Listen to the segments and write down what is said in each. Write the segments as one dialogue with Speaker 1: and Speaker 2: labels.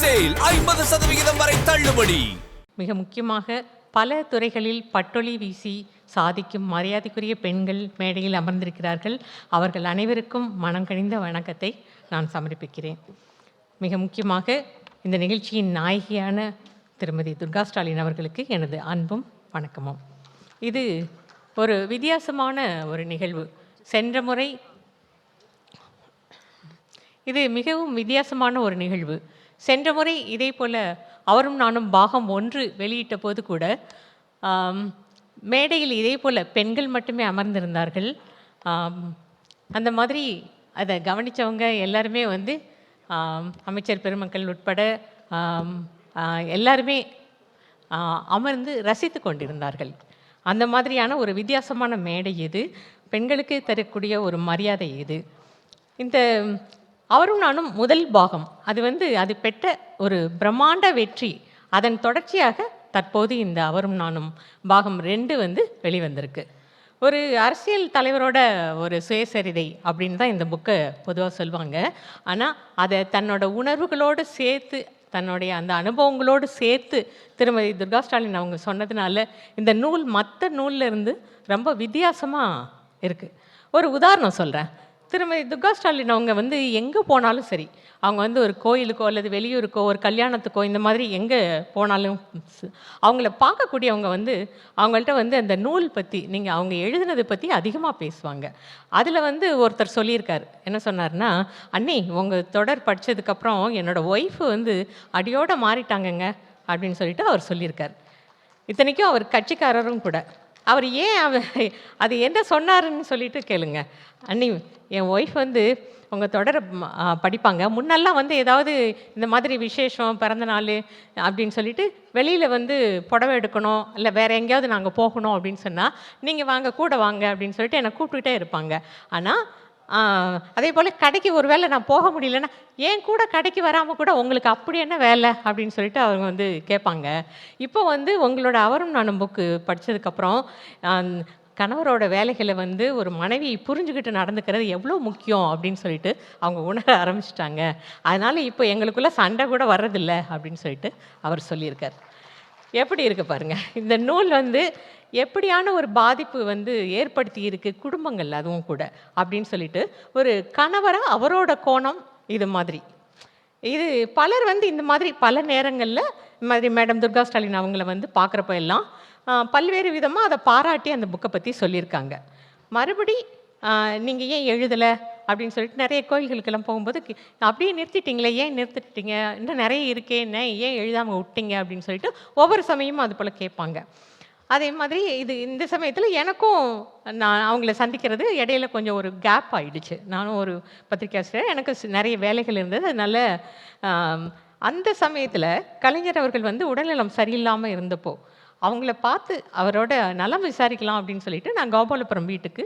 Speaker 1: Sale ஐம்பது சதவிகிதம் வரை தள்ளுபடி.
Speaker 2: மிக முக்கியமாக பல துறைகளில் பட்டொளி வீசி சாதிக்கும் மரியாதைக்குரிய பெண்கள் மேடையில் அமர்ந்திருக்கிறார்கள். அவர்கள் அனைவருக்கும் மனம் கணிந்த வணக்கத்தை நான் சமர்ப்பிக்கிறேன். மிக முக்கியமாக இந்த நிகழ்ச்சியின் நாயகியான திருமதி துர்கா ஸ்டாலின் அவர்களுக்கு எனது அன்பும் வணக்கமும். இது ஒரு வித்தியாசமான ஒரு நிகழ்வு. சென்ற முறை இது மிகவும் வித்தியாசமான ஒரு நிகழ்வு. சென்ற முறை இதே போல் அவரும் நானும் பாகம் ஒன்று வெளியிட்ட போது கூட மேடையில் இதே போல் பெண்கள் மட்டுமே அமர்ந்திருந்தார்கள். அந்த மாதிரி அதை கவனித்தவங்க எல்லாருமே வந்து அமைச்சர் பெருமக்கள் உட்பட எல்லாருமே அமர்ந்து ரசித்து கொண்டிருந்தார்கள். அந்த மாதிரியான ஒரு வித்தியாசமான மேடை இது. பெண்களுக்கு தரக்கூடிய ஒரு மரியாதை இது. இந்த அவரும் நானும் முதல் பாகம். அது வந்து அது பெற்ற ஒரு பிரம்மாண்ட வெற்றி. அதன் தொடர்ச்சியாக தற்போது இந்த அவரும் நானும் பாகம் ரெண்டு வந்து வெளிவந்திருக்கு. ஒரு அரசியல் தலைவரோட ஒரு சுயசரிதை அப்படின்னு தான் இந்த புக்கை பொதுவாக சொல்லுவாங்க ஆனால் அதை தன்னோட உணர்வுகளோடு சேர்த்து தன்னுடைய அந்த அனுபவங்களோடு சேர்த்து திருமதி துர்கா ஸ்டாலின் அவங்க சொன்னதுனால இந்த நூல் மற்ற நூல்ல இருந்து ரொம்ப வித்தியாசமாக இருக்குது ஒரு உதாரணம் சொல்கிறேன் திருமதி துர்கா ஸ்டாலின் அவங்க வந்து எங்கே போனாலும் சரி அவங்க வந்து ஒரு கோயிலுக்கோ அல்லது வெளியூருக்கோ ஒரு கல்யாணத்துக்கோ இந்த மாதிரி எங்கே போனாலும் அவங்கள பார்க்கக்கூடியவங்க வந்து அவங்கள்ட்ட வந்து அந்த நூல் பற்றி நீங்கள் அவங்க எழுதுனதை பற்றி அதிகமாக பேசுவாங்க. அதில் வந்து ஒருத்தர் சொல்லியிருக்கார். என்ன சொன்னார்னா அண்ணி உங்கள் தொடர் படித்ததுக்கப்புறம் என்னோடய ஒய்ஃபு வந்து அடியோடு மாறிட்டாங்கங்க அப்படின்னு சொல்லிட்டு அவர் சொல்லியிருக்கார். இத்தனைக்கும் அவர் கட்சிக்காரரும் கூட. அவர் ஏன் அவ அது என்ன சொன்னாருன்னு சொல்லிட்டு கேளுங்க. அண்ணி என் ஒய்ஃப் வந்து உங்கள் தொடர படிப்பாங்க. முன்னெல்லாம் வந்து ஏதாவது இந்த மாதிரி விசேஷம் பிறந்த நாள் அப்படின்னு சொல்லிட்டு வெளியில் வந்து புடவை எடுக்கணும் இல்லை வேறு எங்கேயாவது நாங்கள் போகணும் அப்படின்னு சொன்னால் நீங்கள் வாங்க கூட வாங்க அப்படின்னு சொல்லிட்டு என்னை கூப்பிட்டுக்கிட்டே இருப்பாங்க. ஆனால் அதே போல் கடைக்கு ஒரு வேளை நான் போக முடியலன்னா ஏன் கூட கடைக்கு வராமல் கூட உங்களுக்கு அப்படி என்ன வேலை? அப்படின்னு சொல்லிட்டு அவங்க வந்து கேட்பாங்க. இப்போ வந்து உங்களோட அவரும் நானும் புக்கு படித்ததுக்கப்புறம் கணவரோட வேலைகளை வந்து ஒரு மனைவி புரிஞ்சுக்கிட்டு நடந்துக்கிறது எவ்வளோ முக்கியம் அப்படின்னு சொல்லிட்டு அவங்க உணர ஆரம்பிச்சிட்டாங்க. அதனால் இப்போ எங்களுக்குள்ளே சண்டை கூட வர்றதில்லை அப்படின்னு சொல்லிட்டு அவர் சொல்லியிருக்கார். எப்படி இருக்கு பாருங்க. இந்த நூல் வந்து எப்படியான ஒரு பாதிப்பு வந்து ஏற்படுத்தி இருக்கு குடும்பங்கள் அதுவும் கூட அப்படின்னு சொல்லிட்டு ஒரு கணவரை அவரோட கோணம் இது மாதிரி. இது பலர் வந்து இந்த மாதிரி பல நேரங்களில் இந்த மாதிரி மேடம் துர்கா ஸ்டாலின் அவங்கள வந்து பார்க்குறப்ப எல்லாம் பல்வேறு விதமாக அதை பாராட்டி அந்த புக்கை பற்றி சொல்லியிருக்காங்க. மறுபடி நீங்கள் ஏன் எழுதலை? அப்படின்னு சொல்லிட்டு நிறைய கோயில்களுக்கெல்லாம் போகும்போது அப்படியே நிறுத்திட்டீங்களே ஏன் நிறுத்திட்டீங்க? இன்னும் நிறைய இருக்கே என்ன? ஏன் எழுதாமல் விட்டீங்க? அப்படின்னு சொல்லிட்டு ஒவ்வொரு சமயமும் அது போல் கேட்பாங்க. அதே மாதிரி இது இந்த சமயத்தில் எனக்கும் நான் அவங்கள சந்திக்கிறது இடையில கொஞ்சம் ஒரு கேப் ஆகிடுச்சு நானும் ஒரு பத்திரிக்கையாசிரியர் எனக்கு நிறைய வேலைகள் இருந்தது. அதனால் அந்த சமயத்தில் கலைஞர் அவர்கள் வந்து உடல்நலம் சரியில்லாமல் இருந்தப்போ அவங்கள பார்த்து அவரோட நலம் விசாரிக்கலாம் அப்படின்னு சொல்லிட்டு நான் கோபாலபுரம் வீட்டுக்கு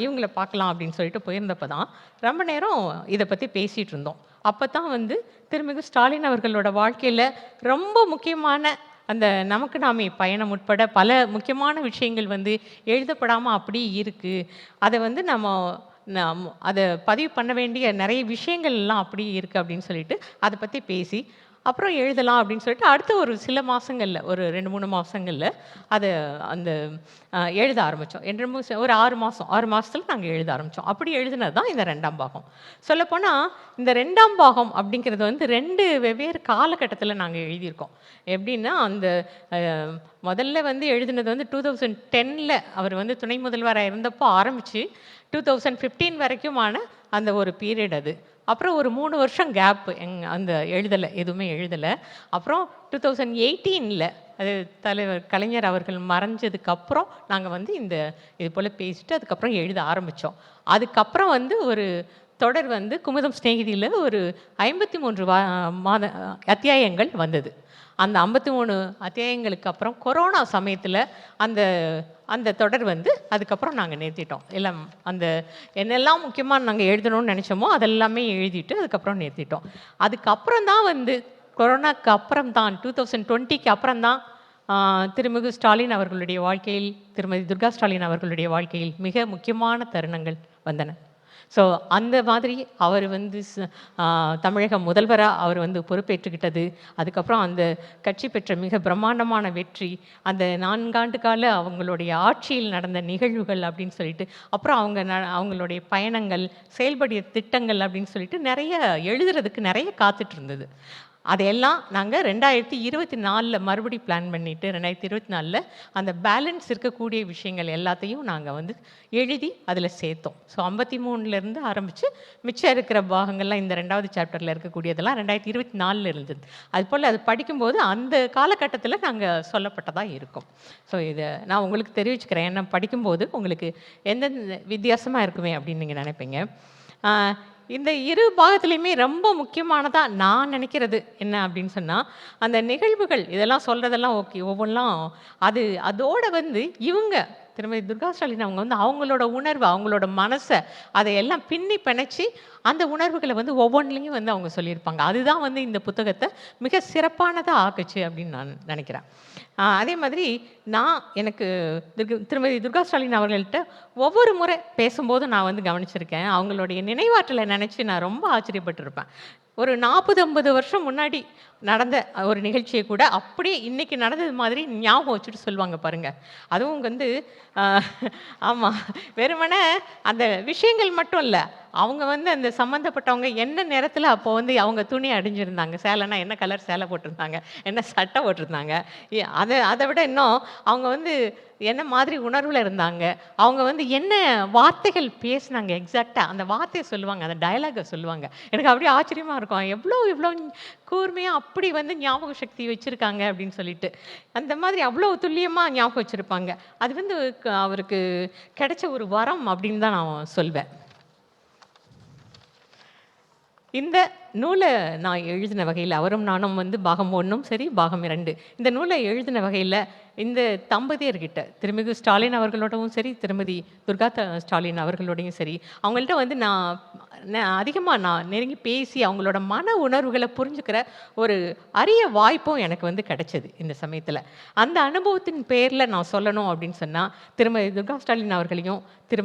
Speaker 2: இவங்களை இவங்கள பார்க்கலாம் அப்படின்னு சொல்லிட்டு போயிருந்தப்போ தான் ரொம்ப நேரம் இதை பற்றி பேசிகிட்டு இருந்தோம். அப்போ தான் வந்து திருமிகு ஸ்டாலின் அவர்களோட வாழ்க்கையில் ரொம்ப முக்கியமான அந்த நமக்கு நாமே பயணம் உட்பட பல முக்கியமான விஷயங்கள் வந்து எழுதப்படாமல் அப்படியே இருக்குது அதை வந்து நம்ம நம் அதை பதிவு பண்ண வேண்டிய நிறைய விஷயங்கள் எல்லாம் அப்படியே இருக்குது அப்படின்னு சொல்லிட்டு அதை பற்றி பேசி அப்புறம் எழுதலாம் அப்படின்னு சொல்லிட்டு அடுத்த ஒரு சில மாதங்களில் ஒரு ரெண்டு மூணு மாதங்களில் அதை அந்த எழுத ஆரம்பித்தோம் ரெண்டு மூணு ஒரு ஆறு மாதம் ஆறு மாதத்தில் நாங்கள் எழுத ஆரம்பித்தோம் அப்படி எழுதினது தான் இந்த ரெண்டாம் பாகம். சொல்லப்போனால் இந்த ரெண்டாம் பாகம் அப்படிங்கிறது வந்து ரெண்டு வெவ்வேறு காலகட்டத்தில் நாங்கள் எழுதியிருக்கோம். எப்படின்னா அந்த முதல்ல வந்து எழுதினது வந்து டூ தௌசண்ட் டென்னில் அவர் வந்து துணை முதல்வராக இருந்தப்போ ஆரம்பித்து டூ தௌசண்ட் ஃபிஃப்டீன் வரைக்குமான அந்த ஒரு பீரியட் அது. அப்புறம் ஒரு மூணு வருஷம் கேப்பு எங் அந்த எழுதலை எதுவுமே எழுதலை. அப்புறம் டூ தௌசண்ட் எயிட்டீனில் அது தலைவர் கலைஞர் அவர்கள் மறைஞ்சதுக்கப்புறம் நாங்கள் வந்து இந்த இது போல் பேசிட்டு அதுக்கப்புறம் எழுத ஆரம்பித்தோம் அதுக்கப்புறம் வந்து ஒரு தொடர் வந்து குமுதம் ஸ்நேகிதியில் ஒரு ஐம்பத்தி மூன்று வா மாத அத்தியாயங்கள் வந்தது. அந்த ஐம்பத்தி மூணு அத்தியாயங்களுக்கு அப்புறம் கொரோனா சமயத்தில் அந்த அந்த தொடர் வந்து அதுக்கப்புறம் நாங்கள் நிறுத்திட்டோம். எல்லாம் அந்த என்னெல்லாம் முக்கியமாக நாங்கள் எழுதணும்னு நினச்சோமோ அதெல்லாமே எழுதிட்டு அதுக்கப்புறம் நிறுத்திட்டோம். அதுக்கப்புறம் தான் வந்து கொரோனாக்கு அப்புறம் தான் டூ தௌசண்ட் டுவெண்ட்டிக்கு அப்புறம் தான் திருமிகு ஸ்டாலின் அவர்களுடைய வாழ்க்கையில் திருமதி துர்கா ஸ்டாலின் அவர்களுடைய வாழ்க்கையில் மிக முக்கியமான தருணங்கள் வந்தன. ஸோ அந்த மாதிரி அவர் வந்து தமிழக முதல்வராக அவர் வந்து பொறுப்பேற்றுக்கிட்டது. அதுக்கப்புறம் அந்த கட்சி பெற்ற மிக பிரம்மாண்டமான வெற்றி அந்த நான்காண்டு கால அவங்களுடைய ஆட்சியில் நடந்த நிகழ்வுகள் அப்படின்னு சொல்லிட்டு அப்புறம் அவங்க ந அவங்களுடைய பயணங்கள் செயல்படிய திட்டங்கள் அப்படின்னு சொல்லிட்டு நிறைய எழுதுறதுக்கு நிறைய காத்துட்டு இருந்தது. அதையெல்லாம் நாங்கள் ரெண்டாயிரத்தி இருபத்தி நாலில் மறுபடி பிளான் பண்ணிவிட்டு ரெண்டாயிரத்தி இருபத்தி நாலில் அந்த பேலன்ஸ் இருக்கக்கூடிய விஷயங்கள் எல்லாத்தையும் நாங்கள் வந்து எழுதி அதில் சேர்த்தோம். ஸோ ஐம்பத்தி மூணுலேருந்து ஆரம்பித்து மிச்சம் இருக்கிற பாகங்கள்லாம் இந்த ரெண்டாவது சாப்டரில் இருக்கக்கூடியதெல்லாம் ரெண்டாயிரத்தி இருபத்தி நாலில் இருந்தது. அது போல் அது படிக்கும்போது அந்த காலகட்டத்தில் நாங்கள் சொல்லப்பட்டதாக இருக்கும். ஸோ இதை நான் உங்களுக்கு தெரிவிச்சுக்கிறேன். ஏன்னா படிக்கும்போது உங்களுக்கு எந்தெந்த வித்தியாசமாக இருக்குமே அப்படின்னு நீங்கள் நினைப்பீங்க. இந்த இரு பாகத்துலேயுமே ரொம்ப முக்கியமானதாக நான் நினைக்கிறது. என்ன அப்படின்னு சொன்னால் அந்த நிகழ்வுகள் இதெல்லாம் சொல்கிறதெல்லாம் ஓகே. ஒவ்வொன்றும் அது அதோட வந்து இவங்க திருமதி துர்கா ஸ்டாலின் அவங்க வந்து அவங்களோட உணர்வு அவங்களோட மனசை அதையெல்லாம் பின்னி பிணைச்சி அந்த உணர்வுகளை வந்து ஒவ்வொன்றிலையும் வந்து அவங்க சொல்லியிருப்பாங்க. அதுதான் வந்து இந்த புத்தகத்தை மிக சிறப்பானதாக ஆக்குச்சு அப்படின்னு நான் நினைக்கிறேன். அதே மாதிரி நான் எனக்கு திருமதி துர்கா ஸ்டாலின் அவர்கள்ட்ட ஒவ்வொரு முறை பேசும்போது நான் வந்து கவனிச்சிருக்கேன். அவங்களுடைய நினைவாற்றலை நினச்சி நான் ரொம்ப ஆச்சரியப்பட்டிருப்பேன். ஒரு நாற்பது ஐம்பது வருஷம் முன்னாடி நடந்த ஒரு நிகழ்ச்சியை கூட அப்படியே இன்றைக்கி நடந்தது மாதிரி ஞாபகம் வச்சுட்டு சொல்லுவாங்க பாருங்கள் அதுவும் வந்து ஆமாம் வெறுமனே அந்த விஷயங்கள் மட்டும் இல்லை அவங்க வந்து அந்த சம்மந்தப்பட்டவங்க என்ன நேரத்தில் அப்போ வந்து அவங்க துணி அடிஞ்சிருந்தாங்க சேலைனா என்ன கலர் சேலை போட்டிருந்தாங்க என்ன சட்டை போட்டிருந்தாங்க அதை அதை விட இன்னும் அவங்க வந்து என்ன மாதிரி உணர்வில் இருந்தாங்க அவங்க வந்து என்ன வார்த்தைகள் பேசினாங்க எக்ஸாக்டாக அந்த வார்த்தையை சொல்லுவாங்க அந்த டயலாகை சொல்லுவாங்க. எனக்கு அப்படியே ஆச்சரியமாக இருக்கும். எவ்வளோ இவ்வளோ கூர்மையாக அப்படி வந்து ஞாபக சக்தி வச்சுருக்காங்க அப்படின்னு சொல்லிட்டு. அந்த மாதிரி அவ்வளோ துல்லியமாக ஞாபகம் வச்சுருப்பாங்க. அது வந்து அவருக்கு கிடைச்ச ஒரு வரம் அப்படின்னு தான் நான் சொல்வேன். இந்த நூலை நான் எழுதின வகையில் அவரும் நானும் வந்து பாகம் ஒன்றும் சரி பாகம் இரண்டு. இந்த நூலை எழுதின வகையில் இந்த தம்பதியர்கிட்ட திருமிகு ஸ்டாலின் அவர்களோடவும் சரி திருமதி துர்கா த- ஸ்டாலின் அவர்களோடையும் சரி அவங்கள்ட்ட வந்து நான் அதிகமாக நான் நெருங்கி பேசி அவங்களோட மன உணர்வுகளை புரிஞ்சுக்கிற ஒரு அரிய வாய்ப்பும் எனக்கு வந்து கிடைச்சது இந்த சமயத்தில். அந்த அனுபவத்தின் பேரில் நான் சொல்லணும் அப்படின்னு சொன்னால் திருமதி துர்கா ஸ்டாலின் அவர்களையும் திரு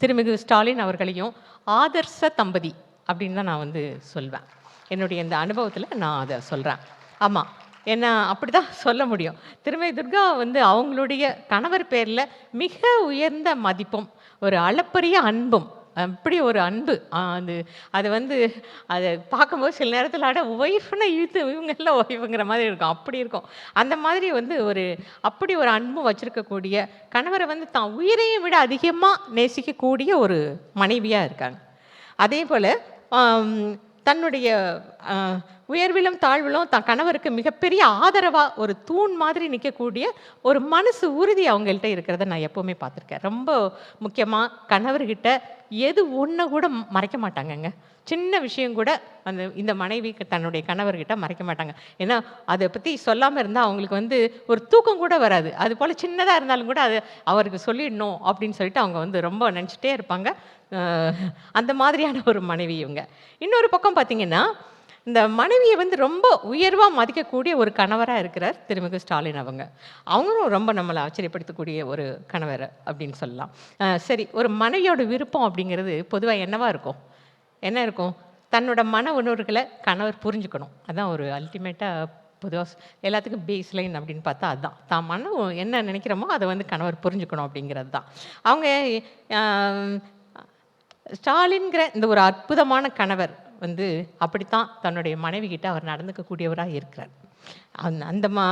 Speaker 2: திருமிகு ஸ்டாலின் அவர்களையும் ஆதர்ச தம்பதி அப்படின்னு தான் நான் வந்து சொல்வேன். என்னுடைய இந்த அனுபவத்தில் நான் அதை சொல்கிறேன் ஆமாம் என்ன அப்படி தான் சொல்ல முடியும். திருமதி துர்கா வந்து அவங்களுடைய கணவர் பேரில் மிக உயர்ந்த மதிப்பும் ஒரு அளப்பரிய அன்பும் அப்படி ஒரு அன்பு. அது அது வந்து அதை பார்க்கும்போது சில நேரத்தில் ஆட ஒய்ஃப்னு இழுத்து இவங்கெல்லாம் ஒய்ஃபுங்கிற மாதிரி இருக்கும். அப்படி இருக்கும். அந்த மாதிரி வந்து ஒரு அப்படி ஒரு அன்பும் வச்சுருக்கக்கூடிய கணவரை வந்து தான் உயிரையும் விட அதிகமாக நேசிக்கக்கூடிய ஒரு மனைவியாக இருக்காங்க. அதே போல் தன்னுடைய உயர்விலும் தாழ்விலும் தன் கணவருக்கு மிகப்பெரிய ஆதரவாக ஒரு தூண் மாதிரி நிற்கக்கூடிய ஒரு மனசு உறுதி அவங்கள்ட்ட இருக்கிறத நான் எப்போவுமே பார்த்துருக்கேன். ரொம்ப முக்கியமாக கணவர்கிட்ட எது ஒன்று கூட மறைக்க மாட்டாங்கங்க. சின்ன விஷயம் கூட அந்த இந்த மனைவி தன்னுடைய கணவர்கிட்ட மறைக்க மாட்டாங்க. ஏன்னா அதை பற்றி சொல்லாமல் இருந்தால் அவங்களுக்கு வந்து ஒரு தூக்கம் கூட வராது. அது போல் சின்னதாக இருந்தாலும் கூட அது அவருக்கு சொல்லிடணும் அப்படின்னு சொல்லிட்டு அவங்க வந்து ரொம்ப நினச்சிட்டே இருப்பாங்க. அந்த மாதிரியான ஒரு மனைவி இவங்க. இன்னொரு பக்கம் பார்த்திங்கன்னா இந்த மனைவியை வந்து ரொம்ப உயர்வாக மதிக்கக்கூடிய ஒரு கணவராக இருக்கிறார் திருமிகு ஸ்டாலின் அவங்க. அவங்களும் ரொம்ப நம்மளை ஆச்சரியப்படுத்தக்கூடிய ஒரு கணவர் அப்படின்னு சொல்லலாம். சரி ஒரு மனைவியோட விருப்பம் அப்படிங்கிறது பொதுவாக என்னவாக இருக்கும்? என்ன இருக்கும்? தன்னோட மன உணர்வுகளை கணவர் புரிஞ்சுக்கணும். அதான் ஒரு அல்டிமேட்டாக பொதுவாக எல்லாத்துக்கும் பேஸ் லைன் அப்படின்னு பார்த்தா அதுதான் தான் மன என்ன நினைக்கிறோமோ அதை வந்து கணவர் புரிஞ்சுக்கணும் அப்படிங்கிறது தான். அவங்க ஸ்டாலின்கிற இந்த ஒரு அற்புதமான கணவர் வந்து அப்படித்தான் தன்னுடைய மனைவி கிட்ட அவர் நடந்துக்கக்கூடியவராக இருக்கிறார். அந்த அந்த மா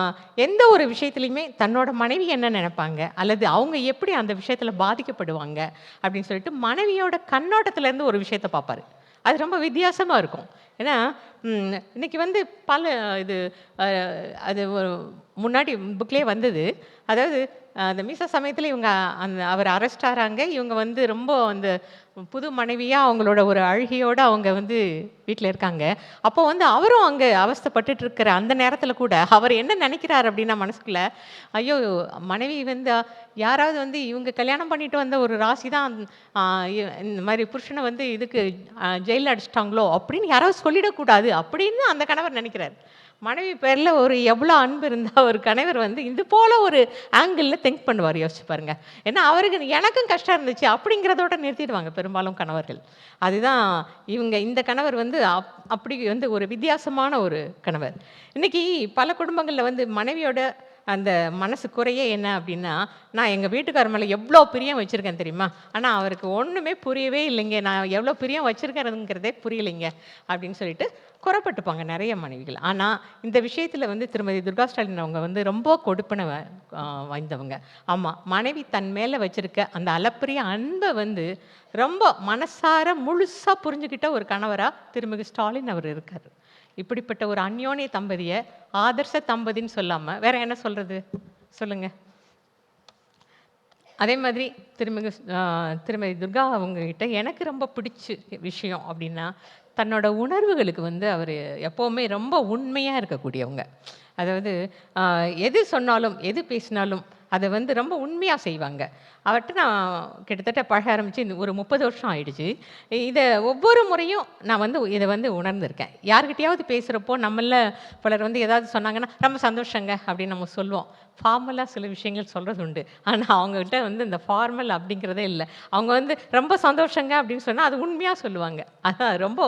Speaker 2: எந்த ஒரு விஷயத்துலையுமே தன்னோட மனைவி என்ன நினைப்பாங்க? அல்லது அவங்க எப்படி அந்த விஷயத்தில் பாதிக்கப்படுவாங்க? அப்படின்னு சொல்லிட்டு மனைவியோட கண்ணோட்டத்துலேருந்து ஒரு விஷயத்த பார்ப்பாரு அது ரொம்ப வித்தியாசமாக இருக்கும். ஏன்னா இன்றைக்கி இன்னைக்கு வந்து பல இது அது முன்னாடி புக்லேயே வந்தது. அதாவது அந்த மீச சமயத்தில் இவங்க அந்த அவர் அரெஸ்ட் ஆகிறாங்க இவங்க வந்து ரொம்ப அந்த புது மனைவியாக அவங்களோட ஒரு அழுகையோடு அவங்க வந்து வீட்டில் இருக்காங்க. அப்போ வந்து அவரும் அங்கே அவஸ்தப்பட்டுட்டு இருக்கிற அந்த நேரத்தில் கூட அவர் என்ன நினைக்கிறார் அப்படின்னா மனசுக்குள்ள ஐயோ மனைவி வந்து யாராவது வந்து இவங்க கல்யாணம் பண்ணிட்டு வந்த ஒரு ராசி தான் இந்த மாதிரி புருஷனை வந்து இதுக்கு ஜெயிலில் அடிச்சிட்டாங்களோ? அப்படின்னு யாராவது சொல்லிடக்கூடாது அப்படின்னு அந்த கணவர் நினைக்கிறார். மனைவி பேரில் ஒரு எவ்வளோ அன்பு இருந்தால் ஒரு கணவர் வந்து இது போல் ஒரு ஆங்கிளில் திங்க் பண்ணுவார் யோசிச்சு பாருங்கள் ஏன்னா அவருக்கு எனக்கும் கஷ்டம் இருந்துச்சு அப்படிங்கிறதோட நிறுத்திடுவாங்க பெரும்பாலும் கணவர்கள். அதுதான் இவங்க இந்த கணவர் வந்து அப் அப்படி வந்து ஒரு வித்தியாசமான ஒரு கணவர். இன்றைக்கி பல குடும்பங்களில் வந்து மனைவியோட அந்த மனசு குறையே என்ன அப்படின்னா நான் எங்கள் வீட்டுக்காரர் மேலே எவ்வளோ பிரியம் வச்சுருக்கேன் தெரியுமா? ஆனால் அவருக்கு ஒன்றுமே புரியவே இல்லைங்க. நான் எவ்வளோ பிரியம் வச்சுருக்கிறதுங்கிறதே புரியலைங்க அப்படின்னு சொல்லிட்டு குறப்பட்டுப்பாங்க நிறைய மனைவிகள். ஆனால் இந்த விஷயத்தில் வந்து திருமதி துர்கா ஸ்டாலின் அவங்க வந்து ரொம்ப கொடுப்பனை வ- வாய்ந்தவங்க. ஆமாம் மனைவி தன் மேலே வச்சுருக்க அந்த அளப்பரிய அன்பை வந்து ரொம்ப மனசார முழுசாக புரிஞ்சுக்கிட்ட ஒரு கணவராக திருமிகு ஸ்டாலின் அவர் இருக்கார். இப்படிப்பட்ட ஒரு அந்யோன்ய தம்பதியை ஆதர்ச தம்பதின்னு சொல்லாமல் வேற என்ன சொல்கிறது சொல்லுங்கள் அதே மாதிரி திருமதி திருமதி துர்கா அவங்கக்கிட்ட எனக்கு ரொம்ப பிடிச்ச விஷயம் அப்படின்னா தன்னோட உணர்வுகளுக்கு வந்து அவர் எப்போவுமே ரொம்ப உண்மையாக இருக்கக்கூடியவங்க. அதாவது எது சொன்னாலும் எது பேசினாலும் அதை வந்து ரொம்ப உண்மையாக செய்வாங்க. அவர்கிட்ட நான் கிட்டத்தட்ட பழக ஆரம்பித்து ஒரு முப்பது வருஷம் ஆயிடுச்சு. இதை ஒவ்வொரு முறையும் நான் வந்து இதை வந்து உணர்ந்திருக்கேன். யார்கிட்டையாவது பேசுகிறப்போ நம்மள பலர் வந்து ஏதாவது சொன்னாங்கன்னா ரொம்ப சந்தோஷங்க அப்படின்னு நம்ம சொல்லுவோம். ஃபார்மலாக சில விஷயங்கள் சொல்கிறது உண்டு ஆனால் அவங்ககிட்ட வந்து இந்த ஃபார்மல் அப்படிங்கிறதே இல்லை. அவங்க வந்து ரொம்ப சந்தோஷங்க அப்படின்னு சொன்னால் அது உண்மையாக சொல்லுவாங்க. அதான் ரொம்ப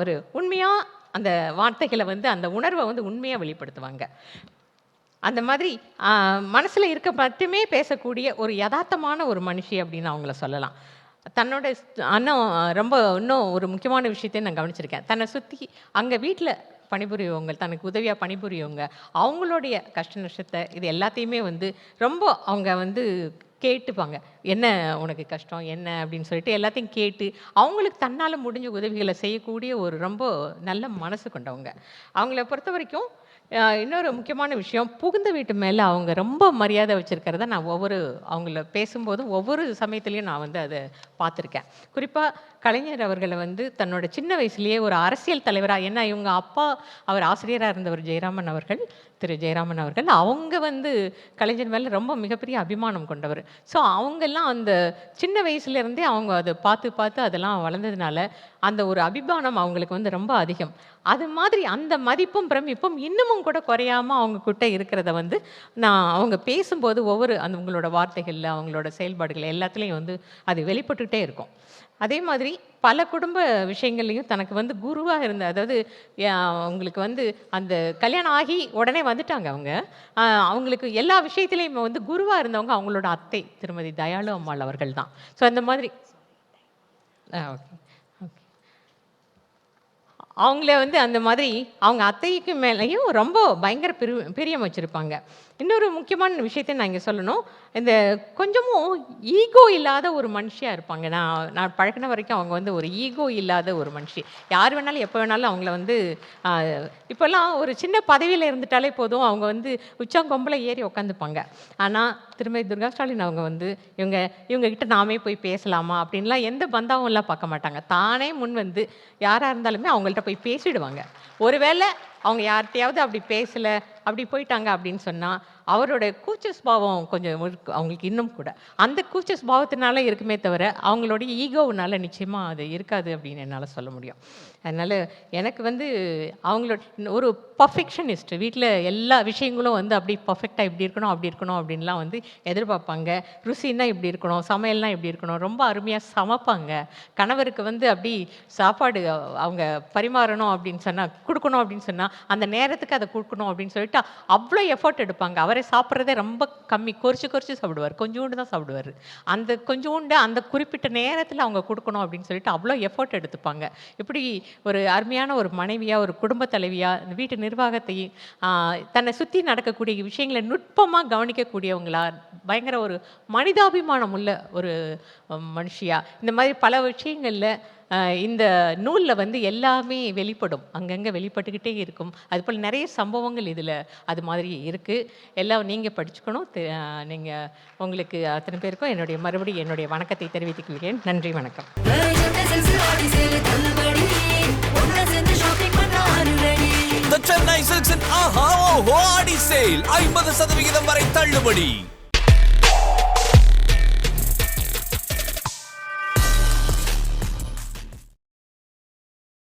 Speaker 2: ஒரு உண்மையாக அந்த வார்த்தைகளை வந்து அந்த உணர்வை வந்து உண்மையாக வெளிப்படுத்துவாங்க. அந்த மாதிரி மனசில் இருக்க மட்டுமே பேசக்கூடிய ஒரு யதார்த்தமான ஒரு மனுஷி அப்படின்னு அவங்கள சொல்லலாம். தன்னோட அண்ணன் ரொம்ப இன்னும் ஒரு முக்கியமான விஷயத்தையும் நான் கவனிச்சிருக்கேன். தன்னை சுற்றி அங்கே வீட்டில் பணிபுரியவங்க தனக்கு உதவியாக பணிபுரியவங்க அவங்களுடைய கஷ்ட நஷ்டத்தை இது எல்லாத்தையுமே வந்து ரொம்ப அவங்க வந்து கேட்டுப்பாங்க. என்ன உனக்கு கஷ்டம்? என்ன? அப்படின்னு சொல்லிட்டு எல்லாத்தையும் கேட்டு அவங்களுக்கு தன்னால் முடிஞ்ச உதவிகளை செய்யக்கூடிய ஒரு ரொம்ப நல்ல மனசு கொண்டவங்க. அவங்கள பொறுத்த வரைக்கும் இன்னொரு முக்கியமான விஷயம் புகுந்த வீட்டு மேலே அவங்க ரொம்ப மரியாதை வச்சுருக்கிறத நான் ஒவ்வொரு அவங்கள பேசும்போதும் ஒவ்வொரு சமயத்துலேயும் நான் வந்து அதை பார்த்துருக்கேன். குறிப்பாக கலைஞர் அவர்களை வந்து தன்னோட சின்ன வயசுலேயே ஒரு அரசியல் தலைவராக ஏன்னா இவங்க அப்பா அவர் ஆசிரியராக இருந்தவர் ஜெயராமன் அவர்கள் திரு ஜெயராமன் அவர்கள். அவங்க வந்து கலைஞர் மேலே ரொம்ப மிகப்பெரிய அபிமானம் கொண்டவர். ஸோ அவங்கெல்லாம் அந்த சின்ன வயசுலேருந்தே அவங்க அதை பார்த்து பார்த்து அதெல்லாம் வளர்ந்ததுனால அந்த ஒரு அபிமானம் அவங்களுக்கு வந்து ரொம்ப அதிகம். அது மாதிரி அந்த மதிப்பும் பிரமிப்பும் இன்னமும் கூட குறையாம அவங்க கிட்ட இருக்கிறத வந்து நான் அவங்க பேசும்போது ஒவ்வொரு அந்த உங்களோட வார்த்தைகளில் அவங்களோட செயல்பாடுகள் எல்லாத்துலேயும் வந்து அது வெளிப்பட்டுக்கிட்டே இருக்கும். அதே மாதிரி பல குடும்ப விஷயங்கள்லையும் தனக்கு வந்து குருவாக இருந்த அதாவது அவங்களுக்கு வந்து அந்த கல்யாணம் ஆகி உடனே வந்துட்டாங்க அவங்க. அவங்களுக்கு எல்லா விஷயத்துலையும் வந்து குருவாக இருந்தவங்க அவங்களோட அத்தை திருமதி தயாளு அம்மாள் அவர்கள் தான் ஸோ அந்த மாதிரி. ஓகே. ஓகே. அவங்கள வந்து அந்த மாதிரி அவங்க அத்தைக்கு மேலேயும் ரொம்ப பயங்கர பிரி பிரியம் வச்சுருப்பாங்க. இன்னொரு முக்கியமான விஷயத்தை நான் இங்கே சொல்லணும். இந்த கொஞ்சமும் ஈகோ இல்லாத ஒரு மனுஷியாக இருப்பாங்க. நான் நான் பழக்கின வரைக்கும் அவங்க வந்து ஒரு ஈகோ இல்லாத ஒரு மனுஷி. யார் வேணாலும் எப்போ வேணாலும் அவங்கள வந்து இப்போல்லாம் ஒரு சின்ன பதவியில் இருந்துட்டாலே போதும். அவங்க வந்து உச்சாங்கொம்பில் ஏறி உட்காந்துப்பாங்க ஆனால் திருமதி துர்கா ஸ்டாலின் அவங்க வந்து இவங்க இவங்ககிட்ட நாமே போய் பேசலாமா? அப்படின்லாம் எந்த பந்தாவும் எல்லாம் பார்க்க மாட்டாங்க. தானே முன் வந்து யாராக இருந்தாலுமே அவங்கள்ட்ட போய் பேசிடுவாங்க. ஒருவேளை அவங்க யார்கிட்டயாவது அப்படி பேசலை அப்படி போயிட்டாங்க அப்படின்னு சொன்னால் அவரோட கூச்ச ஸ்பாவம் கொஞ்சம் இருக்கு அவங்களுக்கு இன்னும் கூட. அந்த கூச்ச ஸ்பாவத்தினால இருக்குமே தவிர அவங்களுடைய ஈகோவுனால நிச்சயமாக அது இருக்காது அப்படின்னு என்னால் சொல்ல முடியும். அதனால் எனக்கு வந்து அவங்களோட ஒரு பர்ஃபெக்ஷனிஸ்ட் வீட்டில் எல்லா விஷயங்களும் வந்து அப்படி பர்ஃபெக்டாக இப்படி இருக்கணும் அப்படி இருக்கணும் அப்படின்லாம் வந்து எதிர்பார்ப்பாங்க. ருசின்னா இப்படி இருக்கணும் சமையல்னால் இப்படி இருக்கணும் ரொம்ப அருமையாக சமைப்பாங்க. கணவருக்கு வந்து அப்படி சாப்பாடு அவங்க பரிமாறணும் அப்படின்னு சொன்னால் கொடுக்கணும் அப்படின்னு சொன்னால் அந்த நேரத்துக்கு அதை கொடுக்கணும் அப்படின்னு சொல்லிட்டு அவ்வளோ எஃபர்ட் எடுப்பாங்க. அவரை சாப்பிட்றதே ரொம்ப கம்மி. கொறிச்சு கொறிச்சு சாப்பிடுவார். கொஞ்சோண்டு தான் சாப்பிடுவார். அந்த கொஞ்சோண்டு அந்த குறிப்பிட்ட நேரத்தில் அவங்க கொடுக்கணும் அப்படின்னு சொல்லிட்டு அவ்வளோ எஃபர்ட் எடுத்துப்பாங்க. இப்படி ஒரு அருமையான ஒரு மனைவியாக ஒரு குடும்ப தலைவியாக வீட்டு நிர்வாகத்தையும் தன்னை சுற்றி நடக்கக்கூடிய விஷயங்களை நுட்பமாக கவனிக்கக்கூடியவங்களா பயங்கர ஒரு மனிதாபிமானம் உள்ள ஒரு மனுஷியாக மனுஷியா. இந்த மாதிரி பல விஷயங்களில் இந்த நூலில் வந்து எல்லாமே வெளிப்படும் அங்கங்கே வெளிப்பட்டுக்கிட்டே இருக்கும் அதுபோல் நிறைய சம்பவங்கள் இதில் அது மாதிரி இருக்குது எல்லாம் நீங்கள் படிச்சுக்கணும் நீங்கள் உங்களுக்கு அத்தனை பேருக்கும் என்னுடைய மறுபடியும் என்னுடைய வணக்கத்தை தெரிவித்துக் கொள்கிறேன் நன்றி வணக்கம்
Speaker 1: சென்னை சில்க்ஸ் ஆஹா ஓஹோ ஆடி சேல் ஐம்பது சதவிகிதம் வரை தள்ளுபடி